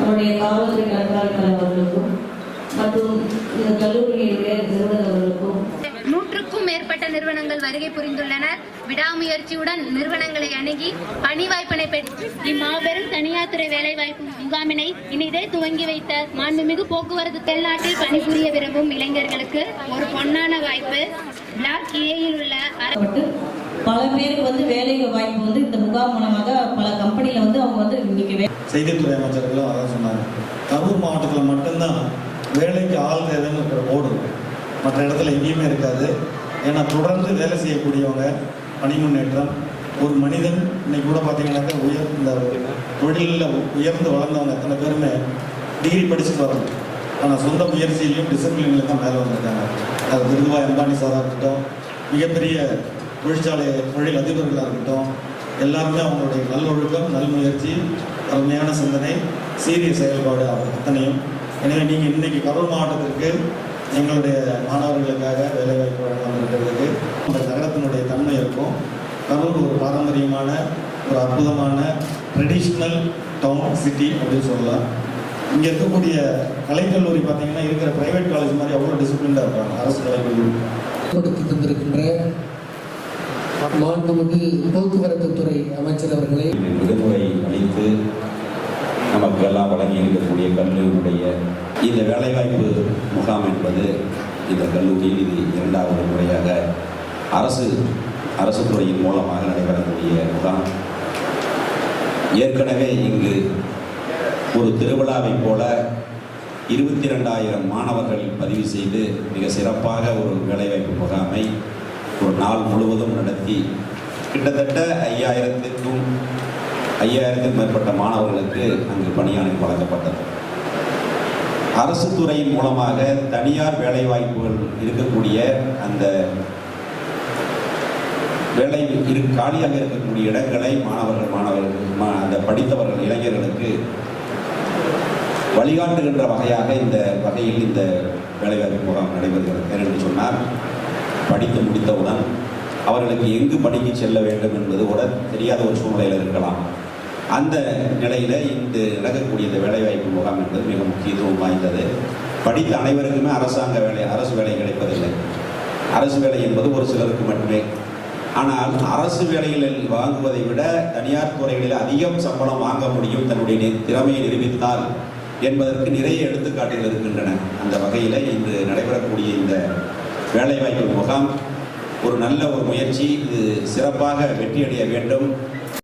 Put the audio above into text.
அவருடைய காவல்துறை கண்காணிப்பாளர் அவர்களுக்கும் மற்றும் இந்த கல்லூரியினுடைய நிறுவனர் அவர்களுக்கும் நூற்றுக்கும் மேற்பட்ட நிறுவனங்கள் வருகை புரிந்துள்ளனர் விடாமுயற்சியுடன் நிறுவனங்களை அணுகி பணி வாய்ப்பினை பெற்று இம்மாபெரும் தனியார் துறை வேலைவாய்ப்பு முகாமினை இனிதே துவங்கி வைத்த மாண்புமிகு போக்குவரத்து தென்னாட்டில் பணிபுரிய விரும்பும் இளைஞர்களுக்கு ஒரு பொன்னான வாய்ப்பு. பிளாக் ஏயில் உள்ள பல பேருக்கு வந்து வேலை வாய்ப்பு வந்து இந்த முகாம் மூலமாக பல கம்பெனில வந்து அவங்க வந்து இன்னைக்கு வே- செய்தித்துறை அமைச்சர்களும் அதான் சொன்னாங்க. கரூர் மாவட்டத்தில் மட்டும்தான் வேலைக்கு ஆள் தேவைன்னு இருக்கிற போர்டு மற்ற இடத்துல எங்கேயுமே இருக்காது. ஏன்னா தொடர்ந்து வேலை செய்யக்கூடியவங்க பணி முன்னேற்றம் ஒரு மனிதன் இன்னைக்கு கூட பார்த்தீங்கன்னாக்கா உயர் இந்த தொழிலில் உயர்ந்து வளர்ந்தவங்க அத்தனை பேருமே டிகிரி படிச்சுட்டு வரணும். ஆனால் சொந்த முயற்சியிலையும் டிசிப்ளின்லையும் தான் மேலே வந்திருக்காங்க. அது திருதுவாய் அம்பானி சாராக இருக்கட்டும் மிகப்பெரிய தொழிற்சாலை தொழில் அதிபர்களாக இருக்கட்டும் எல்லாருமே அவங்களுடைய நல்லொழுக்கம் நல்முயற்சி அருமையான சிந்தனை சீரிய செயல்பாடு அத்தனையும். எனவே நீங்கள் இன்னைக்கு கரூர் மாவட்டத்திற்கு எங்களுடைய மாணவர்களுக்காக வேலைவாய்ப்பு வழங்காமல் அந்த நகரத்தினுடைய தன்மை இருக்கும். கரூர் ஒரு பாரம்பரியமான ஒரு அற்புதமான ட்ரெடிஷ்னல் டவுன் சிட்டி அப்படின்னு சொல்லலாம். இங்கே இருக்கக்கூடிய கலைக்கல்லூரி பார்த்தீங்கன்னா இருக்கிற ப்ரைவேட் காலேஜ் மாதிரி அவ்வளோ டிசிப்ளின்டாக இருப்பாங்க அரசு கலைக்கல்லூரி கொடுத்து தந்திருக்கின்ற மாண்புமிகு போக்குவரத்து துறை அமைச்சர் அவர்களை. விடுமுறை அளித்து நமக்கு எல்லாம் வழங்கி இருக்கக்கூடிய கல்லூரியுடைய இந்த வேலைவாய்ப்பு முகாம் என்பது இந்த கல்லூரியில் இது இரண்டாவது முறையாக அரசு அரசு துறையின் மூலமாக நடைபெறக்கூடிய முகாம். ஏற்கனவே இங்கு ஒரு திருவிழாவைப் போல இருபத்தி ரெண்டாயிரம் மாணவர்கள் பதிவு செய்து மிக சிறப்பாக ஒரு வேலைவாய்ப்பு முகாமை ஒரு நாள் முழுவதும் நடத்தி கிட்டத்தட்ட ஐயாயிரத்துக்கும் ஐயாயிரத்துக்கும் மேற்பட்ட மாணவர்களுக்கு அங்கு பணியாணை வழங்கப்பட்டது. அரசு துறையின் மூலமாக தனியார் வேலைவாய்ப்புகள் இருக்கக்கூடிய அந்த வேலை இரு காலியாக இருக்கக்கூடிய இடங்களை மாணவர்கள் மாணவர்கள் மா- அந்த படித்தவர்கள் இளைஞர்களுக்கு வழிகாட்டுகின்ற வகையாக இந்த வகையில் இந்த வேலைவாய்ப்பு முகாம் நடைபெறுகிறது. என்று சொன்னால் படித்து முடித்தவுடன் அவர்களுக்கு எங்கு பணிக்கு செல்ல வேண்டும் என்பது கூட தெரியாத ஒரு சூழ்நிலையில் இருக்கலாம். அந்த நிலையில் இன்று நடக்கக்கூடிய இந்த வேலைவாய்ப்பு முகாம் என்பது மிக முக்கியத்துவம் வாய்ந்தது. படித்த அனைவருக்குமே அரசாங்க வேலை அரசு வேலை கிடைப்பதில்லை. அரசு வேலை என்பது ஒரு சிலருக்கு மட்டுமே. ஆனால் அரசு வேலைகளில் வாங்குவதை விட தனியார் துறைகளில் அதிகம் சம்பளம் வாங்க முடியும் தன்னுடைய திறமையை நிரூபித்தால் என்பதற்கு நிறைய எடுத்துக்காட்டுகள் இருக்கின்றன. அந்த வகையில் இன்று நடைபெறக்கூடிய வேலைவாய்ப்பு முகாம். ஒரு நல்ல ஒரு முயற்சி. இது சிறப்பாக வெற்றியடைய வேண்டும்.